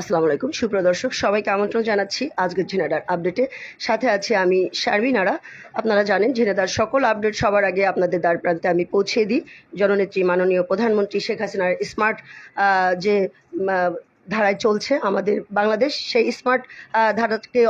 আসসালামু আলাইকুম। সুপ্রদর্শক সবাইকে আমন্ত্রণ জানাচ্ছি আজকের ঝিনাদার আপডেটে। সাথে আছে আমি শারমিন আরা। আপনারা জানেন ঝিনাদার সকল আপডেট সবার আগে আপনাদের দ্বার প্রান্তে আমি পৌঁছে দিই। জননেত্রী, মাননীয় প্রধানমন্ত্রী শেখ হাসিনার স্মার্ট যে ধারায় চলছে আমাদের বাংলাদেশ, সেই স্মার্ট ধারাকে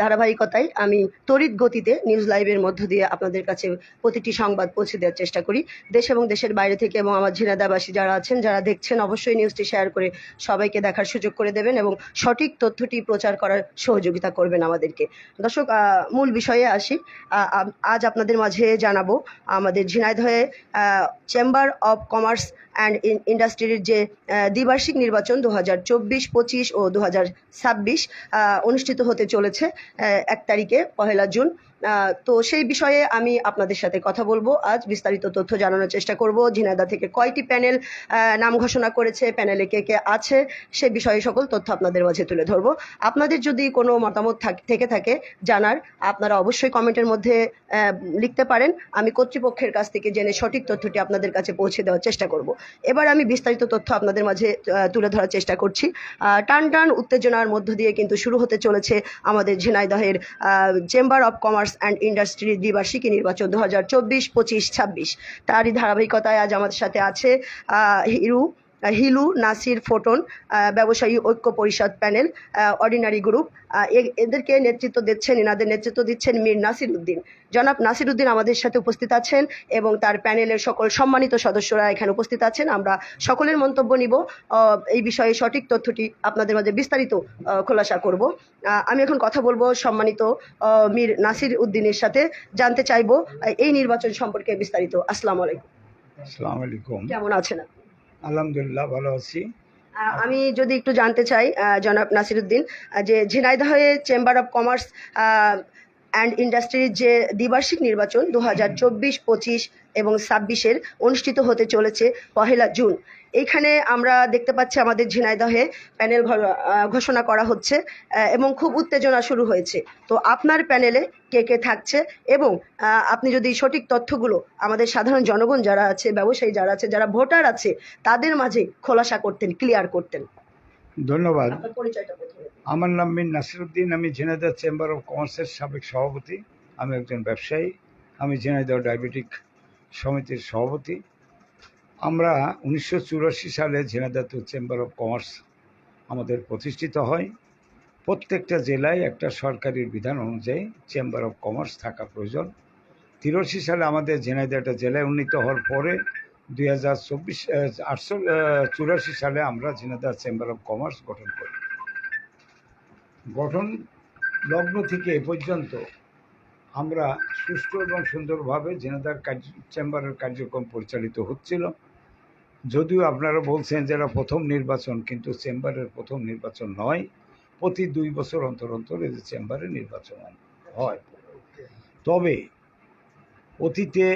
ধারাবাহিকতায় আমি তড়িৎ গতিতে নিউজ লাইভের মধ্য দিয়ে আপনাদের কাছে প্রতিটি সংবাদ পৌঁছে দেওয়ার চেষ্টা করি। দেশ এবং দেশের বাইরে থেকে এবং আমার ঝিনাদাবাসী যারা আছেন, যারা দেখছেন, অবশ্যই নিউজটি শেয়ার করে সবাইকে দেখার সুযোগ করে দেবেন এবং সঠিক তথ্যটি প্রচার করার সহযোগিতা করবেন আমাদেরকে। দর্শক মূল বিষয়ে আসি। আজ আপনাদের মাঝে জানাব আমাদের ঝিনাইদহে চেম্বার অফ কমার্স অ্যান্ড ইন্ডাস্ট্রির যে দ্বিবার্ষিক নির্বাচন দু হাজার চব্বিশ, পঁচিশ ও দু হাজার ছাব্বিশ অনুষ্ঠিত হতে চলেছে। এক তারিখে পহেলা জুন। তো সেই বিষয়ে আমি আপনাদের সাথে কথা বলব। আজ বিস্তারিত তথ্য জানানোর চেষ্টা করব। ঝিনাইদা থেকে কয়টি প্যানেল নাম ঘোষণা করেছে, প্যানেলে কে কে আছে, সে বিষয়ে সকল তথ্য আপনাদের মাঝে তুলে ধরবো। আপনাদের যদি কোনো মতামত থাক- থেকে জানার, আপনারা অবশ্যই কমেন্টের মধ্যে লিখতে পারেন। আমি কর্তৃপক্ষের কাছ থেকে জেনে সঠিক তথ্যটি আপনাদের কাছে পৌঁছে দেওয়ার চেষ্টা করব। এবার আমি বিস্তারিত তথ্য আপনাদের মাঝে তুলে ধরার চেষ্টা করছি। টান টান উত্তেজনার মধ্য দিয়ে কিন্তু শুরু হতে চলেছে আমাদের ঝিনাইদহের chamber of commerce and industry দ্বিবার্ষিকী নির্বাচন দু হাজার চব্বিশ, পঁচিশ, ছাব্বিশ। তারই ধারাবাহিকতায় আজ আমাদের সাথে আছে হিরু হিলু নাসির ফোটন ব্যবসায়ী ঐক্য পরিষদ প্যানেল অর্ডিনারি গ্রুপ। এদেরকে নেতৃত্ব দিচ্ছেন এনাদের নেতৃত্ব দিচ্ছেন মীর নাসির উদ্দিন। জনাব নাসির উদ্দিন আমাদের সাথে উপস্থিত আছেন এবং তার প্যানেলের সকল সম্মানিত সদস্যরা এখানে উপস্থিত আছেন। আমরা সকলের মন্তব্য নিব। এই বিষয়ে সঠিক তথ্যটি আপনাদের মাঝে বিস্তারিত খোলাসা করব। আমি এখন কথা বলব সম্মানিত মীর নাসির উদ্দিনের সাথে। জানতে চাইব এই নির্বাচন সম্পর্কে বিস্তারিত। আসসালামু আলাইকুম। আসসালামু আলাইকুম। কেমন আছেন আপনি? আলহামদুলিল্লাহ, ভালো আছি। আমি যদি একটু জানতে চাই জনাব নাসিরুদ্দিন যে ঝিনাইদহে চেম্বার অফ কমার্স অ্যান্ড ইন্ডাস্ট্রির যে দ্বিবার্ষিক নির্বাচন দু হাজার চব্বিশ, পঁচিশ এবং ছাব্বিশের অনুষ্ঠিত হতে চলেছে পহেলা জুন এইখানে আমরা দেখতে পাচ্ছি আমাদের ঝিনাইদহে প্যানেল ঘোষণা করা হচ্ছে এবং খুব উত্তেজনা শুরু হয়েছে। তো আপনার প্যানেলে কে কে থাকছে এবং আপনি যদি সঠিক তথ্যগুলো আমাদের সাধারণ জনগণ যারা আছে ব্যবসায়ী যারা আছে যারা ভোটার আছে তাদের মাঝে খোলাসা করতেন ক্লিয়ার করতেন। ধন্যবাদ। আমার নাম মিন নাসিরুদ্দিন আমি ঝিনাইদহ চেম্বার অফ কমার্সের সাবেক সভাপতি। আমি একজন ব্যবসায়ী আমি ঝিনাইদহ ডায়াবেটিক সমিতির সভাপতি। আমরা উনিশশো চুরাশি সালে ঝিনাইদহ চেম্বার অফ কমার্স আমাদের প্রতিষ্ঠিত হয়। প্রত্যেকটা জেলায় একটা সরকারি বিধান অনুযায়ী চেম্বার অফ কমার্স থাকা প্রয়োজন। তিরাশি সালে আমাদের ঝিনাইদহ একটা জেলায় উন্নীত হওয়ার পরে দুই হাজার চব্বিশ আটশো চুরাশি সালে আমরা ঝিনাইদহ চেম্বার অফ কমার্স গঠন করি। গঠন লগ্ন থেকে এ পর্যন্ত আমরা সুষ্ঠু এবং সুন্দরভাবে ঝিনাইদহ কার্য চেম্বারের কার্যক্রম পরিচালিত হচ্ছিল। যদিও আপনারা বলছেন যে এটা প্রথম নির্বাচন, কিন্তু চেম্বারের প্রথম নির্বাচন নয়। প্রতি দুই বছর অন্তর অন্তর এই যে চেম্বারে নির্বাচন হয়। তবে অতীতে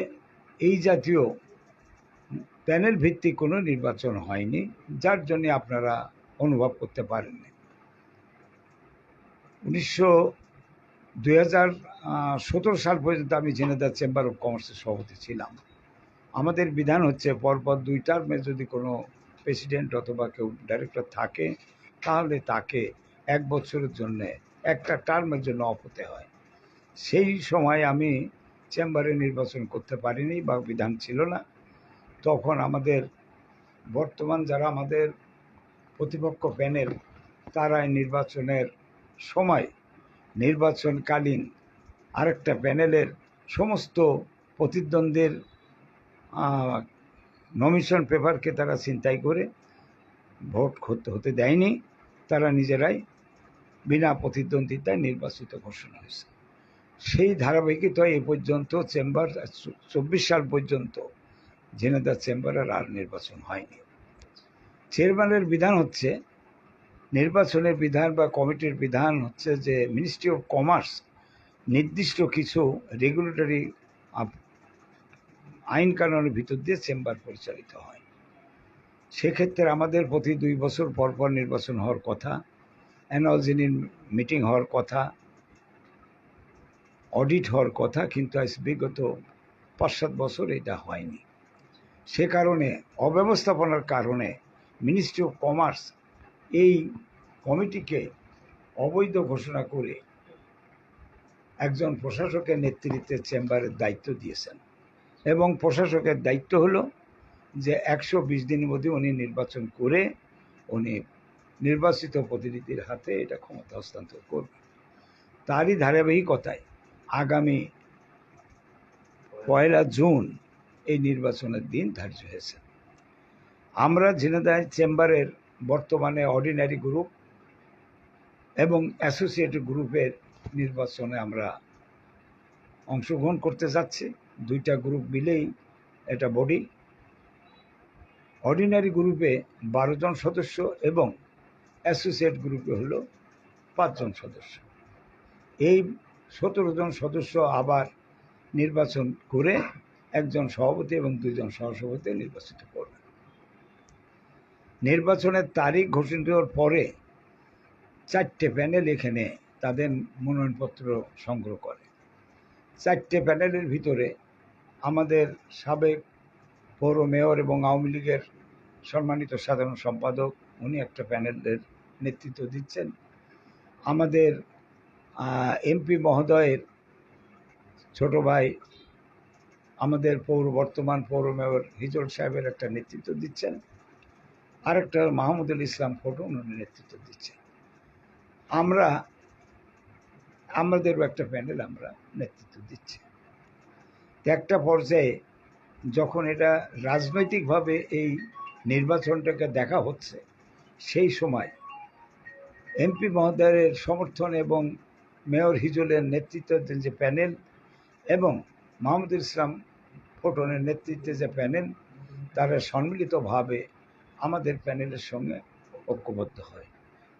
এই জাতীয় প্যানেল ভিত্তিক কোনো নির্বাচন হয়নি, যার জন্য আপনারা অনুভব করতে পারেননি। উনিশশো, দুই হাজার সতেরো সাল পর্যন্ত আমি ঝিনাইদহ চেম্বার অফ কমার্সের সভাপতি ছিলাম। আমাদের বিধান হচ্ছে পরপর দুই টার্মে যদি কোনো প্রেসিডেন্ট অথবা কেউ ডাইরেক্টর থাকে, তাহলে তাকে এক বছরের জন্য একটা টার্মের জন্য অফ হতে হয়। সেই সময় আমি চেম্বারে নির্বাচন করতে পারিনি বা বিধান ছিল না। তখন আমাদের বর্তমান যারা আমাদের প্রতিপক্ষ প্যানেল তারা এই নির্বাচনের সময়, নির্বাচনকালীন আরেকটা প্যানেলের সমস্ত প্রতিদ্বন্দ্বীর নমিশন পেপারকে তারা ছিনতাই করে ভোট হতে দেয়নি। তারা নিজেরাই বিনা প্রতিদ্বন্দ্বিতায় নির্বাচিত ঘোষণা হয়েছে। সেই ধারাবাহিকতায় এ পর্যন্ত চেম্বার, চব্বিশ সাল পর্যন্ত ঝিনাইদহ চেম্বারের আর নির্বাচন হয়নি। চেয়ারম্যানের বিধান হচ্ছে, নির্বাচনের বিধান বা কমিটির বিধান হচ্ছে যে মিনিস্ট্রি অফ কমার্স নির্দিষ্ট কিছু রেগুলেটরি আইন কানুনের ভিতর দিয়ে চেম্বার পরিচালিত হয়। সেক্ষেত্রে আমাদের প্রতি দুই বছর পর পর নির্বাচন হওয়ার কথা, অ্যানুয়াল জিনির মিটিং হওয়ার কথা, অডিট হওয়ার কথা, কিন্তু আজ বিগত পাঁচ সাত বছর এটা হয়নি। সে কারণে অব্যবস্থাপনার কারণে মিনিস্ট্রি অফ কমার্স এই কমিটিকে অবৈধ ঘোষণা করে একজন প্রশাসকের নেতৃত্বে চেম্বারের দায়িত্ব দিয়েছেন। এবং প্রশাসকের দায়িত্ব হলো যে একশো বিশ দিনের মধ্যে উনি নির্বাচন করে উনি নির্বাচিত প্রতিনিধির হাতে এটা ক্ষমতা হস্তান্তর করবেন। তারই ধারাবাহিকতায় আগামী পয়লা জুন এই নির্বাচনের দিন ধার্য হয়েছে। আমরা ঝিনাইদহ চেম্বারের বর্তমানে অর্ডিনারি গ্রুপ এবং অ্যাসোসিয়েটেড গ্রুপের নির্বাচনে আমরা অংশগ্রহণ করতে যাচ্ছি। দুইটা গ্রুপ মিলেই এটা বডি অর্ডিনারি গ্রুপে বারো জন সদস্য এবং অ্যাসোসিয়েট গ্রুপে হলো পাঁচজন সদস্য। এই সতেরো জন সদস্য আবার নির্বাচন করে একজন সভাপতি এবং দুজন সহসভাপতি নির্বাচিত করবে নির্বাচনের তারিখ ঘোষণা হওয়ার পরে চারটে প্যানেল এখানে তাদের মনোনয়নপত্র সংগ্রহ করে। চারটে প্যানেলের ভিতরে আমাদের সাবেক পৌর মেয়র এবং আওয়ামী লীগের সম্মানিত সাধারণ সম্পাদক, উনি একটা প্যানেলের নেতৃত্ব দিচ্ছেন। আমাদের এমপি মহোদয়ের ছোট ভাই, আমাদের পৌর, বর্তমান পৌর মেয়র হিজল সাহেবের একটা নেতৃত্ব দিচ্ছেন। আরেকটা মাহমুদুল ইসলাম ফটো উনি নেতৃত্ব দিচ্ছেন। আমরা, আমাদেরও একটা প্যানেল আমরা নেতৃত্ব দিচ্ছি। একটা পর্যায়ে যখন এটা রাজনৈতিকভাবে এই নির্বাচনটাকে দেখা হচ্ছে, সেই সময় এমপি মহোদয়ের সমর্থন এবং মেয়র হিজুলের নেতৃত্বাধীন যে প্যানেল এবং মাহমুদুল ইসলাম ফোটনের নেতৃত্বে যে প্যানেল, তারা সম্মিলিতভাবে আমাদের প্যানেলের সঙ্গে ঐক্যবদ্ধ হয়।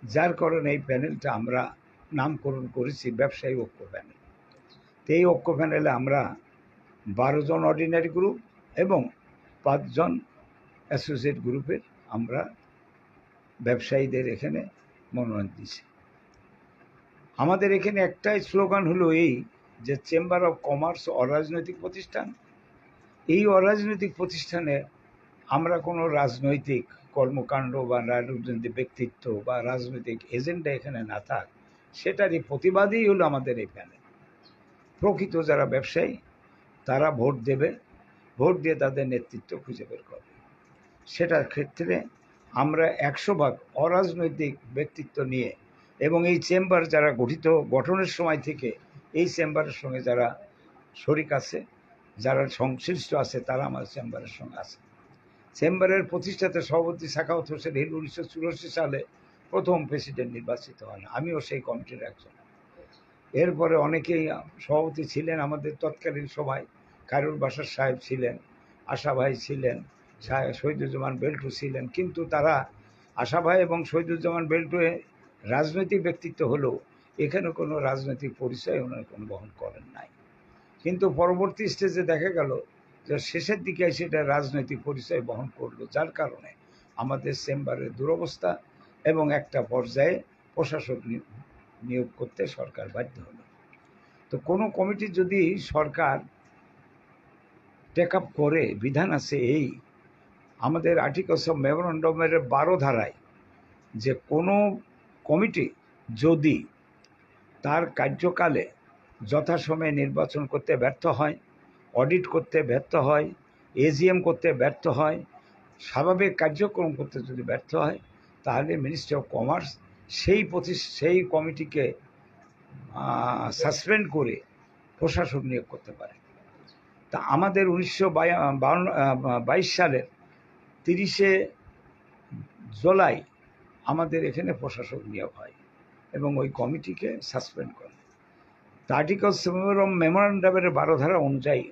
যার কারণে এই প্যানেলটা আমরা নামকরণ করেছি ব্যবসায়ী ঐক্য প্যানেল। তো এই ঐক্য প্যানেলে আমরা বারো জন অর্ডিনারি গ্রুপ এবং পাঁচজন অ্যাসোসিয়েট গ্রুপের আমরা ব্যবসায়ীদের এখানে মনোনয়ন দিয়েছি। আমাদের এখানে একটাই স্লোগান হলো এই যে চেম্বার অফ কমার্স অরাজনৈতিক প্রতিষ্ঠান। এই অরাজনৈতিক প্রতিষ্ঠানে আমরা কোনো রাজনৈতিক কর্মকাণ্ড বা রাজনৈতিক ব্যক্তিত্ব বা রাজনৈতিক এজেন্ডা এখানে না থাক, সেটারই প্রতিবাদই হলো আমাদের প্যানেল প্রকৃত যারা ব্যবসায়ী তারা ভোট দেবে, ভোট দিয়ে তাদের নেতৃত্ব খুঁজে বের করবে। সেটার ক্ষেত্রে আমরা একশো ভাগ অরাজনৈতিক ব্যক্তিত্ব নিয়ে এবং এই চেম্বার যারা গঠিত, গঠনের সময় থেকে এই চেম্বারের সঙ্গে যারা শরিক আছে, যারা সংশ্লিষ্ট আছে, তারা আমাদের চেম্বারের সঙ্গে আছে। চেম্বারের প্রতিষ্ঠাতা সভাপতি সাখাওয়াত হোসেন হিল উনিশশো চুরাশি সালে প্রথম প্রেসিডেন্ট নির্বাচিত হন। আমিও সেই কমিটির একজন। এরপরে অনেকেই সভাপতি ছিলেন আমাদের তৎকালীন সভায়। খায়রুল বাসার সাহেব ছিলেন, আশা ভাই ছিলেন শহীদুজ্জামান বেল্টু ছিলেন। কিন্তু তারা আশা ভাই এবং শহীদুজ্জামান বেল্টু রাজনৈতিক ব্যক্তিত্ব হলেও এখানে কোনো রাজনৈতিক পরিচয় ওনার কোনো বহন করেন নাই। কিন্তু পরবর্তী স্টেজে দেখা গেল যে শেষের দিকে সেটা রাজনৈতিক পরিচয় বহন করল, যার কারণে আমাদের চেম্বারের দুরবস্থা এবং একটা পর্যায়ে প্রশাসক নিয়োগ করতে সরকার বাধ্য হলো। তো কোনো কমিটি যদি সরকার টেক আপ করে বিধান আছে এই। আমাদের আর্টিকেলস অফ মেমোরান্ডামের বারো ধারায় যে কোনো কমিটি যদি তার কার্যকালে যথাসময়ে নির্বাচন করতে ব্যর্থ হয় অডিট করতে ব্যর্থ হয় এজিএম করতে ব্যর্থ হয়, স্বাভাবিক কার্যক্রম করতে যদি ব্যর্থ হয়, তাহলে মিনিস্ট্রি অফ কমার্স সেই প্রতি সেই কমিটিকে সাসপেন্ড করে প্রশাসক নিয়োগ করতে পারে। তা আমাদের উনিশশো বাইশ সালের তিরিশে জুলাই আমাদের এখানে প্রশাসক নিয়োগ হয় এবং ওই কমিটিকে সাসপেন্ড করে। তা আর্টিকেল মেমোরান্ডামের বারো ধারা অনুযায়ী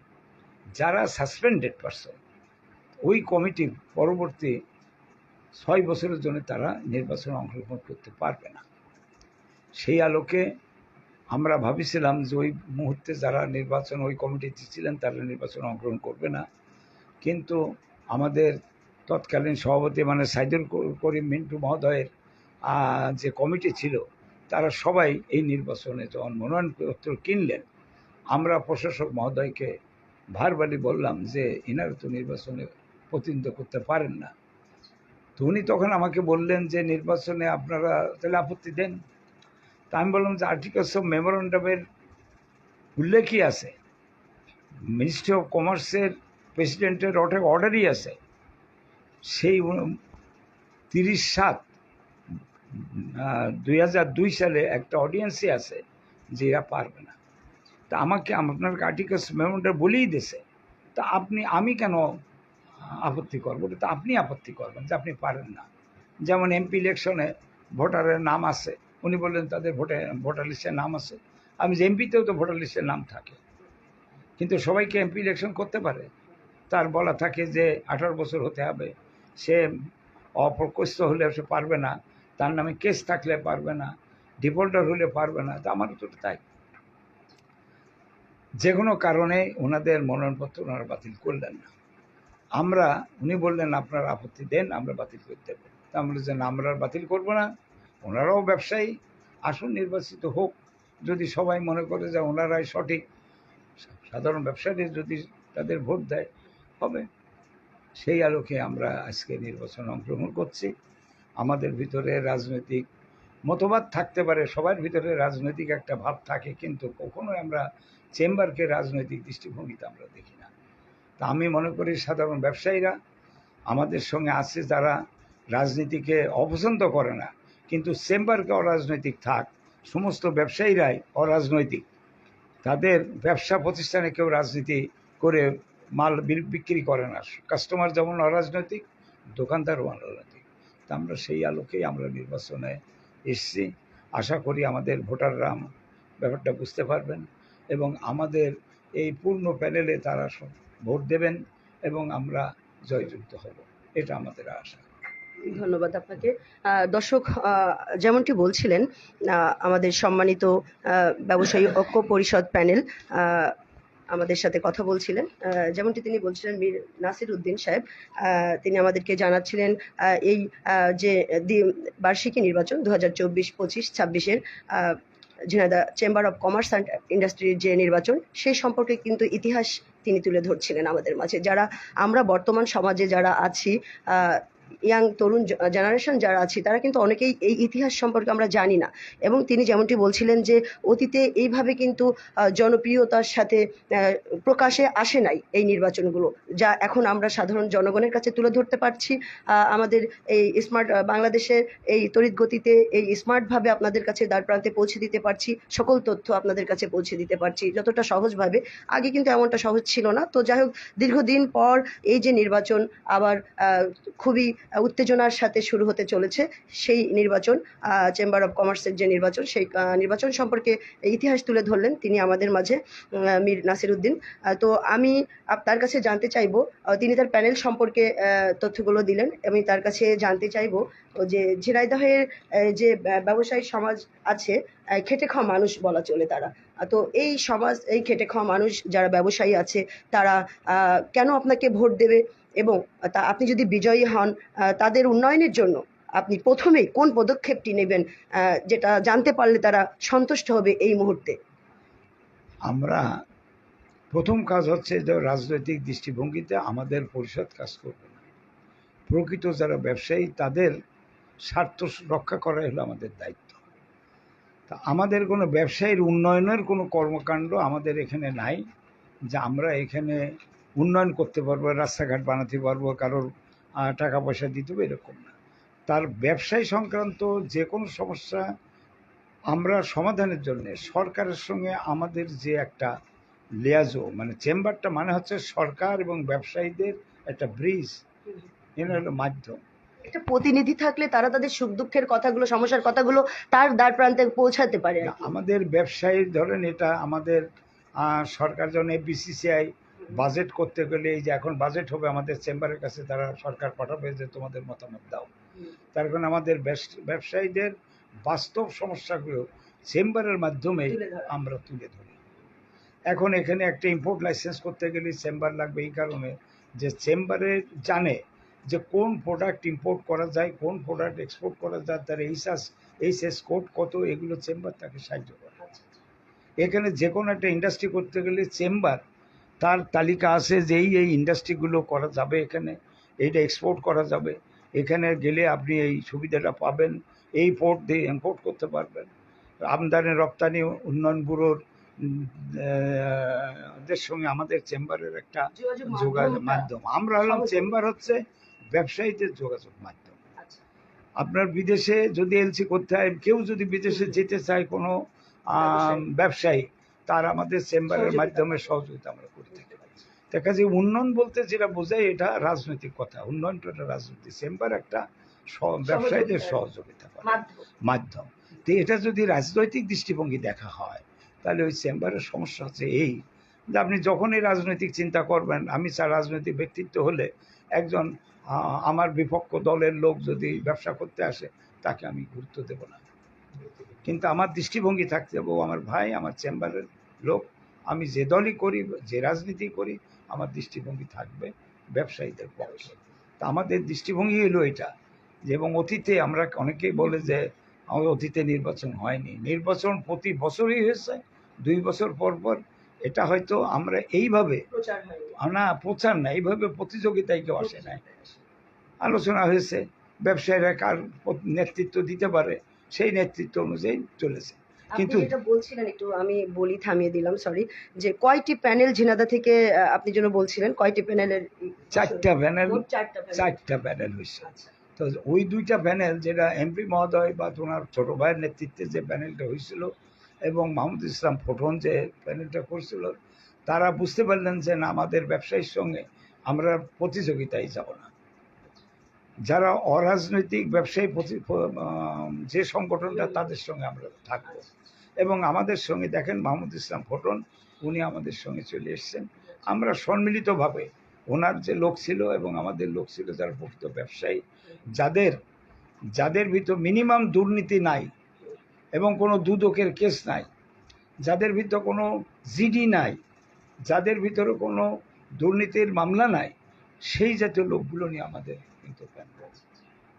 যারা সাসপেন্ডেড পারসন, ওই কমিটি পরবর্তী ছয় বছরের জন্য তারা নির্বাচনে অংশগ্রহণ করতে পারবে না। সেই আলোকে আমরা ভাবিছিলাম যে ওই মুহূর্তে যারা নির্বাচন, ওই কমিটিতে ছিলেন তারা নির্বাচনে অংশগ্রহণ করবে না। কিন্তু আমাদের তৎকালীন সভাপতি মানে সাইদুল করিম মিন্টু মহোদয়ের যে কমিটি ছিল, তারা সবাই এই নির্বাচনে যখন মনোনয়নপত্র কিনলেন। আমরা প্রশাসক মহোদয়কে ভারবালি বললাম যে ইনারা তো নির্বাচনে প্রতিনিধিত্ব করতে পারেন না। তো উনি তখন আমাকে বললেন যে নির্বাচনে আপনারা তাহলে আপত্তি দেন। তা আমি বললাম যে আর্টিকেলস অফ মেমোরেন্ডামের উল্লেখই আছে? মিনিস্ট্রি অফ কমার্সের প্রেসিডেন্টের অর্ডারই আছে। সেই তিরিশ সাত দুই হাজার দুই সালে একটা অডিয়েন্সই আছে যে এরা পারবে না। তা আমাকে আপনার আর্টিকেলস মেমোরেন্ডাম বলেই দিছে তা আপনি, আমি কেন আপত্তি করব? তা আপনি আপত্তি করবেন যে আপনি পারেন না। যেমন এমপি ইলেকশনে ভোটারের নাম আছে। উনি বললেন, তাদের ভোটে, ভোটার লিস্টের নাম আছে। আমি যে এমপিতেও তো ভোটার লিস্টের নাম থাকে। কিন্তু সবাইকে এমপি ইলেকশন করতে পারে। তার বলা থাকে যে, আঠারো বছর হতে হবে। সে অপ্রকোষ্ঠ হলে সে পারবে না। তার নামে কেস থাকলে পারবে না। ডিফল্টার হলে পারবে না। তা আমার তো তাই। যে কোনো কারণে ওনাদের মনোনয়নপত্র ওনারা বাতিল করলেন না। আমরা, উনি বললেন, আপনারা আপত্তি দেন, আমরা বাতিল করে দেবো তা আমরা যে আমরা বাতিল করব না। ওনারাও ব্যবসায়ী, আসুন নির্বাচিত হোক। যদি সবাই মনে করে যে ওনারাই সঠিক, সাধারণ ব্যবসায়ীদের যদি তাদের ভোট দেয়, হবে। সেই আলোকে আমরা আজকে নির্বাচনে অংশগ্রহণ করছি। আমাদের ভিতরে রাজনৈতিক মতবাদ থাকতে পারে, সবার ভিতরে রাজনৈতিক একটা ভাব থাকে, কিন্তু কখনোই আমরা চেম্বারকে রাজনৈতিক দৃষ্টিভঙ্গিতে আমরা দেখি না। তা আমি মনে করি সাধারণ ব্যবসায়ীরা, আমাদের সঙ্গে আছে যারা রাজনীতিকে অপছন্দ করে না কিন্তু চেম্বারকে অরাজনৈতিক থাক, সমস্ত ব্যবসায়ীরাই অরাজনৈতিক। তাদের ব্যবসা প্রতিষ্ঠানে কেউ রাজনীতি করে মাল বিক্রি করে না। কাস্টমার যেমন অরাজনৈতিক, দোকানদারও অরাজনৈতিক। তা আমরা সেই আলোকেই আমরা নির্বাচনে এসছি। আশা করি আমাদের ভোটাররা ব্যাপারটা বুঝতে পারবেন এবং আমাদের এই পূর্ণ প্যানেলে তারা ভোট দেবেন এবং আমরা জয়যুক্ত হব। এটা আমাদের আশা। ধন্যবাদ আপনাকে। দর্শক যেমনটি বলছিলেন আমাদের সম্মানিত ব্যবসায়ী ঐক্য পরিষদ প্যানেল আমাদের সাথে কথা বলছিলেন। যেমনটি তিনি বলছিলেন, মীর নাসির উদ্দিন সাহেব তিনি আমাদেরকে জানাচ্ছিলেন এই যে বার্ষিকী নির্বাচন দু হাজার চব্বিশ, পঁচিশ, ছাব্বিশের Jhenaidah chamber of commerce and ইন্ডাস্ট্রির যে নির্বাচন সেই সম্পর্কে কিন্তু ইতিহাস তিনি তুলে ধরছিলেন আমাদের মাঝে। যারা আমরা বর্তমান সমাজে যারা আছি ইয়াং তরুণ জেনারেশন যারা আছি, তারা কিন্তু অনেকেই এই ইতিহাস সম্পর্কে আমরা জানি না। এবং তিনি যেমনটি বলছিলেন যে, অতীতে এইভাবে কিন্তু জনপ্রিয়তার সাথে প্রকাশে আসে নাই এই নির্বাচনগুলো, যা এখন আমরা সাধারণ জনগণের কাছে তুলে ধরতে পারছি। আমাদের এই স্মার্ট বাংলাদেশের এই তড়িৎ গতিতে এই স্মার্টভাবে আপনাদের কাছে দ্বার প্রান্তে পৌঁছে দিতে পারছি, সকল তথ্য আপনাদের কাছে পৌঁছে দিতে পারছি, যতটা সহজভাবে আগে কিন্তু এমনটা সহজ ছিল না। তো যাই হোক, দীর্ঘদিন পর এই যে নির্বাচন আবার খুবই উত্তেজনার সাথে শুরু হতে চলেছে সেই নির্বাচন চেম্বার অফ কমার্সের যে নির্বাচন, সেই নির্বাচন সম্পর্কে ইতিহাস তুলে ধরলেন তিনি আমাদের মাঝে মীর নাসির উদ্দিন। তো আমি তার কাছে জানতে চাইব তিনি তার প্যানেল সম্পর্কে তথ্যগুলো দিলেন। আমি তার কাছে জানতে চাইব যে ঝিনাইদহের যে ব্যবসায়ী সমাজ আছে খেটে খাওয়া মানুষ বলা চলে তারা। তো এই সমাজ, এই খেটে খাওয়া মানুষ যারা ব্যবসায়ী আছে, তারা কেন আপনাকে ভোট দেবে? এবং তা আপনি যদি বিজয়ী হন তাদের উন্নয়নের জন্য আপনি প্রথমেই কোন পদক্ষেপটি নেবেন যেটা জানতে পারলে তারা সন্তুষ্ট হবে এই মুহূর্তে? আমরা, প্রথম কাজ হচ্ছে যে রাজনৈতিক দৃষ্টিভঙ্গিতে আমাদের পরিষদ কাজ করবে না। প্রকৃত যারা ব্যবসায়ী, তাদের স্বার্থ রক্ষা করাই হলো আমাদের দায়িত্ব। তা আমাদের কোনো ব্যবসায়ীর উন্নয়নের কোনো কর্মকাণ্ড আমাদের এখানে নাই, যে আমরা এখানে উন্নয়ন করতে পারব রাস্তাঘাট বানাতে পারব কারোর টাকা পয়সা দিতে হবে এরকম না। তার ব্যবসায় সংক্রান্ত যে কোনো সমস্যা আমরা সমাধানের জন্য সরকারের সঙ্গে আমাদের যে একটা লিয়াজো মানে চেম্বারটা মানে হচ্ছে সরকার এবং ব্যবসায়ীদের একটা ব্রিজের হলো মাধ্যম। একটা প্রতিনিধি থাকলে তারা তাদের সুখ দুঃখের কথাগুলো সমস্যার কথাগুলো তার দ্বার প্রান্তে পৌঁছাতে পারে আমাদের ব্যবসায়ী ধরেন এটা আমাদের সরকার যখন বিসিসিআই বাজেট করতে গেলে এই যে এখন বাজেট হবে আমাদের চেম্বারের কাছে তারা সরকার পাঠাবে যে তোমাদের মতামত দাও। তার কারণে আমাদের ব্যবসায়ীদের বাস্তব সমস্যাগুলো চেম্বারের মাধ্যমে আমরা তুলে ধরি। এখন এখানে একটা ইম্পোর্ট লাইসেন্স করতে গেলে চেম্বার লাগবে এই কারণে যে চেম্বারে জানে যে কোন প্রোডাক্ট ইম্পোর্ট করা যায় কোন প্রোডাক্ট এক্সপোর্ট করা যায় তার এইচএস এইচএস কোড কত এগুলো চেম্বার তাকে সাহায্য করে। এখানে যে কোনো একটা ইন্ডাস্ট্রি করতে গেলে চেম্বার তার তালিকা আছে যে এই এই ইন্ডাস্ট্রিগুলো করা যাবে এখানে এইটা এক্সপোর্ট করা যাবে। এখানে গেলে আপনি এই সুবিধাটা পাবেন এই পোর্ট দিয়ে ইম্পোর্ট করতে পারবেন। আমদানি রপ্তানি উন্নয়ন ব্যুরোর দের সঙ্গে আমাদের চেম্বারের একটা যোগাযোগ যোগাযোগ মাধ্যম। আমরা হলাম চেম্বার হচ্ছে ব্যবসায়ীদের যোগাযোগ মাধ্যম। আচ্ছা, আপনার বিদেশে যদি এলসি করতে হয় কেউ যদি বিদেশে যেতে চায় কোনো ব্যবসায়ী। তার আমাদের চেম্বারের মাধ্যমে সহযোগিতা আমরা করে থাকি। তার কাছে উন্নয়ন বলতে যেটা বোঝায় এটা রাজনৈতিক কথা। উন্নয়নটা একটা রাজনীতি। চেম্বার একটা ব্যবসায়ীদের সহযোগিতা মাধ্যম। তো এটা যদি রাজনৈতিক দৃষ্টিভঙ্গি দেখা হয় তাহলে ওই চেম্বারের সমস্যা হচ্ছে এই যে আপনি যখনই রাজনৈতিক চিন্তা করবেন আমি স্যার রাজনৈতিক ব্যক্তিত্ব হলে একজন আমার বিপক্ষ দলের লোক যদি ব্যবসা করতে আসে তাকে আমি গুরুত্ব দেব না। কিন্তু আমার দৃষ্টিভঙ্গি থাকতে হবে আমার ভাই আমার চেম্বারের লোক। আমি যে দলই করি যে রাজনীতি করি আমার দৃষ্টিভঙ্গি থাকবে ব্যবসায়ীদের পক্ষে। তা আমাদের দৃষ্টিভঙ্গি হলো এটা যে এবং অতীতে আমরা অনেকেই বলে যে আমাদের অতীতে নির্বাচন হয়নি। নির্বাচন প্রতি বছরই হয়েছে দুই বছর পর পর। এটা হয়তো আমরা এইভাবে না প্রচার না এইভাবে প্রতিযোগিতায় কেউ আসে নাই। আলোচনা হয়েছে ব্যবসায়ীরা কার নেতৃত্ব দিতে পারে সেই নেতৃত্ব অনুযায়ী চলেছে। কিন্তু- যেটা বলছিলেন একটু আমি বলি থামিয়ে দিলাম সরি যে কয়টি প্যানেল ঝিনাদা থেকে আপনি যেন বলছিলেন কয়টি প্যানেলের চারটা প্যানেল চারটা প্যানেল চারটা প্যানেল হয়েছে আচ্ছা। তো ওই দুইটা প্যানেল যেটা এমপি মহোদয় বা ওনার ছোট ভাইয়ের নেতৃত্বে যে প্যানেলটা হয়েছিল এবং মাহমুদ ইসলাম ফোটন যে প্যানেলটা করছিল তারা বুঝতে পারলেন যে না আমাদের ব্যবসায়ীর সঙ্গে আমরা প্রতিযোগিতায় যাব না। যারা অরাজনৈতিক ব্যবসায়ী যে সংগঠনটা, তাদের সঙ্গে আমরা থাকব। এবং আমাদের সঙ্গে দেখেন মাহমুদ ইসলাম ফোটন, উনি আমাদের সঙ্গে চলে এসেছেন। আমরা সম্মিলিতভাবে ওনার যে লোক ছিল এবং আমাদের লোক ছিল যারা প্রকৃত ব্যবসায়ী, যাদের যাদের ভিতর মিনিমাম দুর্নীতি নাই এবং কোনো দুদকের কেস নাই, যাদের ভিতর কোনো জিডি নাই, যাদের ভিতরে কোনো দুর্নীতির মামলা নাই, সেই জাতীয় লোকগুলো নিয়ে আমাদের কিন্তু প্যানেল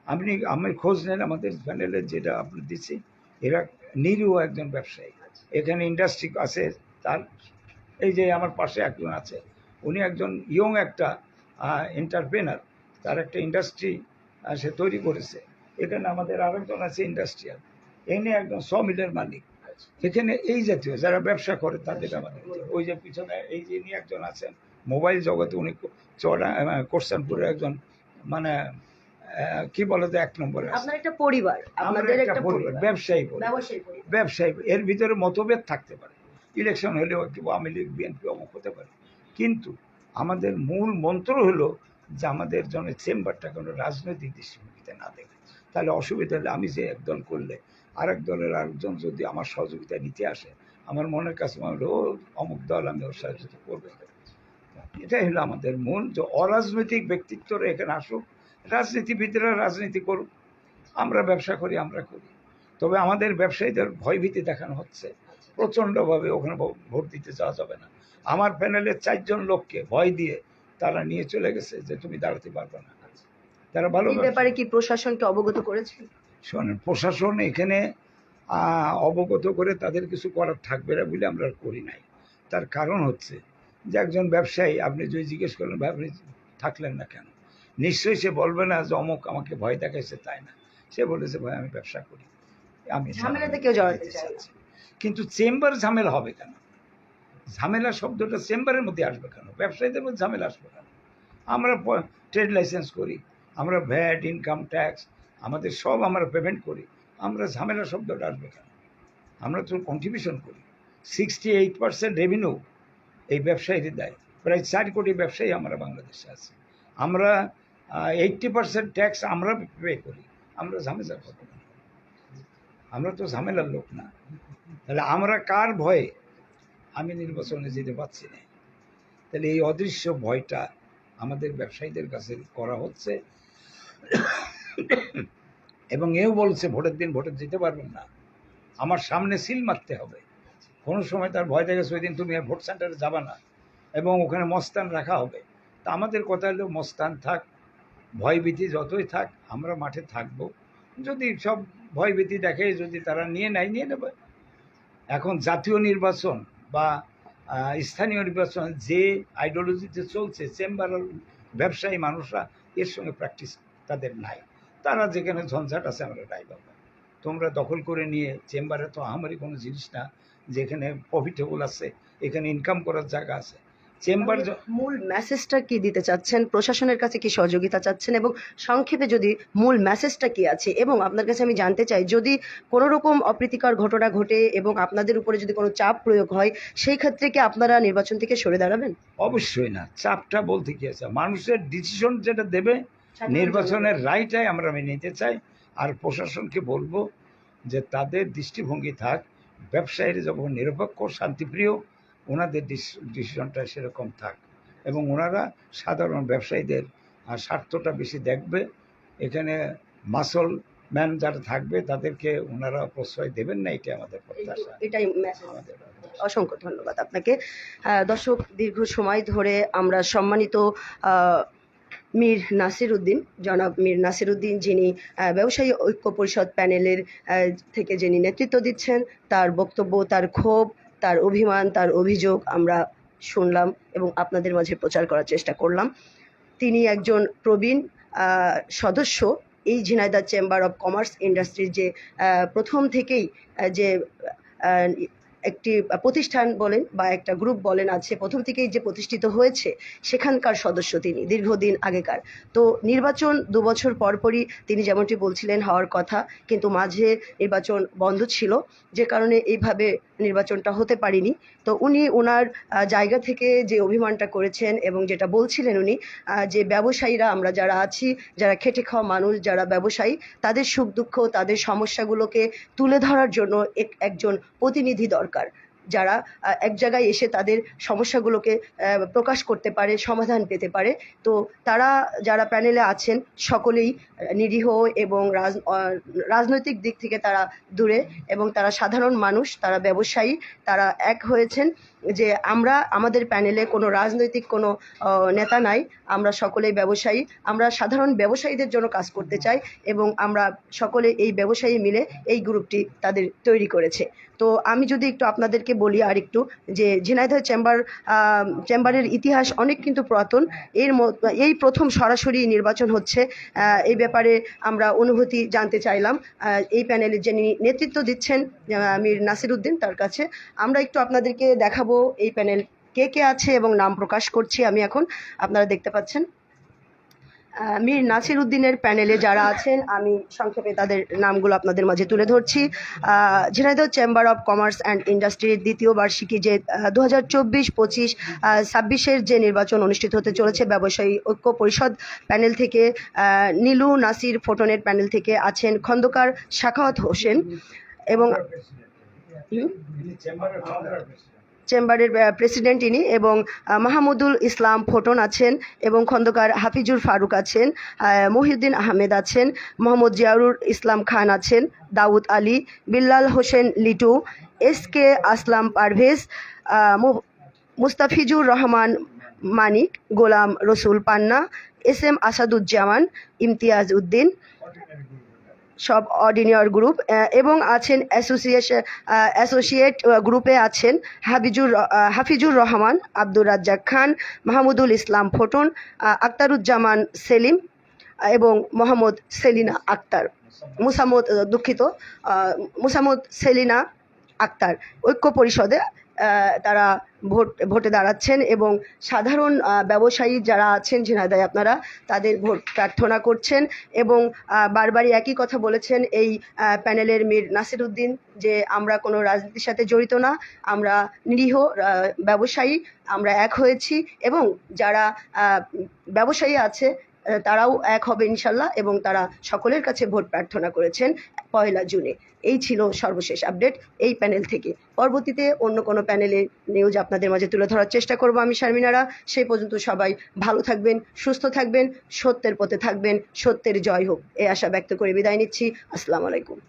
আপনি, আমি খোঁজ নেন আমাদের প্যানেলের যেটা আপনি দিচ্ছি। এরা নিরীহ একজন ব্যবসায়ী। এখানে ইন্ডাস্ট্রি আছে তার। এই যে আমার পাশে একজন আছে, উনি একজন ইয়ং একটা এন্টারপ্রেনার তার একটা ইন্ডাস্ট্রি সে তৈরি করেছে। এখানে আমাদের আরেকজন আছে ইন্ডাস্ট্রিয়াল এনে একজন স মিলের মালিক। এখানে এই জাতীয়, যারা ব্যবসা করে তাদের আমাদের। ওই যে পিছনে এই যে একজন আছেন মোবাইল জগতে উনি চড়া কোরসানপুরের একজন মানে কি বলে তো এক নম্বরে? একটা পরিবার আপনাদের একটা একটা পরিবার, পরিবার ব্যবসায়ী ব্যবসায়ী এর ভিতরে মতভেদ থাকতে পারে। ইলেকশন হলেও একটু আওয়ামী লীগ বিএনপি অমুক হতে পারে। কিন্তু আমাদের মূল মন্ত্র হলো যে আমাদের জন্য চেম্বারটা কোনো রাজনৈতিক দৃষ্টিভঙ্গিতে না দেখে। তাহলে অসুবিধা হলে আমি যে একদল করলে আরেক দলের আরেকজন যদি আমার সহযোগিতা নিতে আসে আমার মনের কাছে মনে হলো ও অমুক দল আমি ওর সাহায্য করব। এটাই হলো আমাদের মূল যে অরাজনৈতিক ব্যক্তিত্বরা এখানে আসুক রাজনীতিবিদরা রাজনীতি করুক আমরা ব্যবসা করি আমরা করি। তবে আমাদের ব্যবসায়ীদের ভয়ভীতি দেখানো হচ্ছে। প্রচণ্ডভাবে ওখানে ভোট দিতে যাওয়া যাবে না। আমার প্যানেলের চারজন লোককে ভয় দিয়ে তারা নিয়ে চলে গেছে যে তুমি দাঁড়াতে পারবে না। তারা ভালো ব্যাপারে কি প্রশাসনকে অবগত করেছে শোনেন প্রশাসন এখানে অবগত করে তাদের কিছু করার থাকবে না বলে আমরা করি নাই। তার কারণ হচ্ছে যে একজন ব্যবসায়ী আপনি যদি জিজ্ঞেস করলেন ভাই আপনি থাকলেন না কেন? নিশ্চয়ই সে বলবে না যে অমুক আমাকে ভয় দেখাইছে তাই না। সে বলেছে ভাই আমি ব্যবসা করি। আমি ঝামেলাতে কেউ জড়াতে চাচ্ছি। কিন্তু চেম্বার ঝামেলা হবে কেন? ঝামেলা শব্দটা চেম্বারের মধ্যে আসবে কেন? ব্যবসায়ীদের মধ্যে ঝামেলা আসবে কেন? আমরা ট্রেড লাইসেন্স করি আমরা ভ্যাট ইনকাম ট্যাক্স আমাদের সব আমরা পেমেন্ট করি। আমরা ঝামেলা শব্দটা আসবে কেন? আমরা তো কন্ট্রিবিউশন করি। সিক্সটি এইট পার্সেন্ট রেভিনিউ এই ব্যবসায়ীদের দেয়। প্রায় চার কোটি ব্যবসায়ী আমরা বাংলাদেশে আছে। আমরা এইটটি পার্সেন্ট ট্যাক্স আমরা পে করি। আমরা ঝামেলা করব না। আমরা তো ঝামেলার লোক না। তাহলে আমরা কার ভয়ে আমি নির্বাচনে যেতে পারছি না? তাহলে এই অদৃশ্য ভয়টা আমাদের ব্যবসায়ীদের কাছে করা হচ্ছে। এবং এও বলছে, ভোটের দিন ভোটে যেতে পারবেন না। আমার সামনে সিল মারতে হবে। কোনো সময় তার ভয় দেখেছে ওই দিন তুমি আর ভোট সেন্টারে যাবা না এবং ওখানে মস্তান রাখা হবে। তা আমাদের কথা হলো, মস্তান থাক, ভয়ভীতি যতই থাক, আমরা মাঠে থাকব। যদি সব ভয়ভীতি দেখে, যদি তারা নিয়ে নেয়, নিয়ে নেবে। এখন জাতীয় নির্বাচন বা স্থানীয় নির্বাচন যে আইডিওলজিতে চলছে চেম্বার ব্যবসায়ী মানুষরা এর সঙ্গে প্র্যাকটিস তাদের নাই। তারা যেখানে ঝঞ্ঝাট আছে, আমরা পাবো তোমরা দখল করে নিয়ে চেম্বারে তো আমারই কোনো জিনিস না। যেখানে প্রফিটেবল আছে এখানে ইনকাম করার জায়গা আছে। চেম্বার মূল মেসেজটা কি দিতে চাচ্ছেন? প্রশাসনের কাছে কি সহযোগিতা চাচ্ছেন? এবং সংক্ষেপে যদি মূল মেসেজটা কি আছে? এবং আপনার কাছে আমি জানতে চাই যদি কোনো রকম অপ্রীতিকর ঘটনা ঘটে এবং আপনাদের উপরে যদি কোনো চাপ প্রয়োগ হয় সেই ক্ষেত্রে কি আপনারা নির্বাচন থেকে সরে দাঁড়াবেন? অবশ্যই না। চাপটা বলতে কি আছে? মানুষের ডিসিশন যেটা দেবে নির্বাচনের রায়টাই আমরা মেনে নিতে চাই। আর প্রশাসনকে বলব যে তাদের দৃষ্টিভঙ্গি থাক ব্যবসায়ীরা যখন নিরপেক্ষ শান্তিপ্রিয় ওনাদের ডিসিশনটা সেরকম থাক। এবং ওনারা সাধারণ ব্যবসায়ীদের স্বার্থটা বেশি দেখবে। এখানে মাসল ম্যান যারা থাকবে তাদেরকে ওনারা প্রশ্রয় দেবেন না এটা আমাদের প্রত্যাশা। এটাই আমাদের অসংখ্য ধন্যবাদ আপনাকে। দর্শক দীর্ঘ সময় ধরে আমরা সম্মানিত মীর নাসির উদ্দিন জনাব মীর নাসির উদ্দিন যিনি ব্যবসায়ী ঐক্য পরিষদ প্যানেলের থেকে যিনি নেতৃত্ব দিচ্ছেন, তার বক্তব্য, তার ক্ষোভ, তার অভিমান, তার অভিযোগ আমরা শুনলাম এবং আপনাদের মাঝে প্রচার করার চেষ্টা করলাম। তিনি একজন প্রবীণ সদস্য এই ঝিনাইদহ চেম্বার অফ কমার্স ইন্ডাস্ট্রির যে প্রথম থেকেই যে একটি প্রতিষ্ঠান বলেন বা একটা গ্রুপ বলেন আছে প্রথম থেকেই যে প্রতিষ্ঠিত হয়েছে, সেখানকার সদস্য তিনি, দীর্ঘদিন আগেকার। তো নির্বাচন দুবছর পরপরই তিনি যেমনটি বলছিলেন হওয়ার কথা, কিন্তু মাঝে নির্বাচন বন্ধ ছিল, যে কারণে এইভাবে নির্বাচনটা হতে পারেনি। তো উনি ওনার জায়গা থেকে যে অভিমানটা করেছেন এবং যেটা বলছিলেন উনি যে ব্যবসায়ীরা আমরা যারা আছি, যারা খেটে খাওয়া মানুষ, যারা ব্যবসায়ী, তাদের সুখ দুঃখ, তাদের সমস্যাগুলোকে তুলে ধরার জন্য এক, একজন প্রতিনিধি দরকার। যারা এক জায়গায় এসে তাদের সমস্যাগুলোকে প্রকাশ করতে পারে, সমাধান পেতে পারে। তো তারা যারা প্যানেলে আছেন, সকলেই নিরীহ এবং রাজ রাজনৈতিক দিক থেকে তারা দূরে এবং তারা সাধারণ মানুষ, তারা ব্যবসায়ী, তারা এক হয়েছেন। যে আমরা আমাদের প্যানেলে কোনো রাজনৈতিক কোনো নেতা নাই, আমরা সকলেই ব্যবসায়ী। আমরা সাধারণ ব্যবসায়ীদের জন্য কাজ করতে চাই এবং আমরা সকলে এই ব্যবসায়ী মিলে এই গ্রুপটি তাদের তৈরি করেছে। তো আমি যদি একটু আপনাদেরকে বলি আর একটু যে ঝিনাইদহ চেম্বার চেম্বারের ইতিহাস অনেক কিন্তু পুরাতন। এর এই প্রথম সরাসরি নির্বাচন হচ্ছে এই ব্যাপারে আমরা অনুভূতি জানতে চাইলাম। এই প্যানেলে যিনি নেতৃত্ব দিচ্ছেন মীর নাসির উদ্দিন তার কাছে। আমরা একটু আপনাদেরকে দেখাবো এই প্যানেল কে কে আছে এবং নাম প্রকাশ করছি আমি এখন আপনারা দেখতে পাচ্ছেন মীর নাসির উদ্দিনের প্যানেলে যারা আছেন আমি সংক্ষেপে তাদের নামগুলো আপনাদের মাঝে তুলে ধরছি Jhenaidah chamber of commerce and ইন্ডাস্ট্রির দ্বিতীয় বার্ষিকী যে দু হাজার চব্বিশ পঁচিশ ছাব্বিশের যে নির্বাচন অনুষ্ঠিত হতে চলেছে ব্যবসায়ী ঐক্য পরিষদ প্যানেল থেকে নীলু নাসির ফোটনের প্যানেল থেকে আছেন খন্দকার শাখাওয়াত হোসেন এবং? চেম্বারের প্রেসিডেন্ট ইনি এবং মাহমুদুল ইসলাম ফোটন আছেন এবং খন্দকার হাফিজুর ফারুক আছেন মহিউদ্দিন আহমেদ আছেন, মোহাম্মদ জিয়াউর ইসলাম খান আছেন, Daud Ali, Billal Hossain Litu, S K Aslam Parvez Mustafizur Rahman Manik, Golam Rasul Panna, S M Asaduzzaman, Imtiaz Uddin. সব অর্ডিনিয়র গ্রুপ এবং আছেন অ্যাসোসিয়েশন অ্যাসোসিয়েট গ্রুপে আছেন হাবিজুর হাফিজুর রহমান, আব্দুর রাজ্জাক খান, মাহমুদুল ইসলাম ফোটন আক্তারুজ্জামান সেলিম এবং মোহাম্মদ সেলিনা আক্তার। মুসামদ দুঃখিত মুসামদ সেলিনা আক্তার ঐক্য পরিষদে তারা ভোট, ভোটে দাঁড়াচ্ছেন এবং সাধারণ ব্যবসায়ী যারা আছেন ঝিনাইদায় আপনারা, তাদের ভোট প্রার্থনা করছেন এবং বারবারই একই কথা বলেছেন এই প্যানেলের মীর নাসির উদ্দিন যে আমরা কোনো রাজনীতির সাথে জড়িত না, আমরা নিরীহ ব্যবসায়ী, আমরা এক হয়েছি এবং যারা ব্যবসায়ী আছে তারাও এক হবে ইনশাল্লাহ এবং তারা সকলের কাছে ভোট প্রার্থনা করেছেন পয়লা জুনে। এই ছিল সর্বশেষ আপডেট এই প্যানেল থেকে। পরবর্তীতে অন্য কোনো প্যানেলে নিউজ আপনাদের মাঝে তুলে ধরার চেষ্টা করব আমি শারমিনারা। সেই পর্যন্ত সবাই ভালো থাকবেন, সুস্থ থাকবেন, সত্যের পথে থাকবেন, সত্যের জয় হোক। এই আশা ব্যক্ত করে বিদায় নিচ্ছি। আসসালামু আলাইকুম।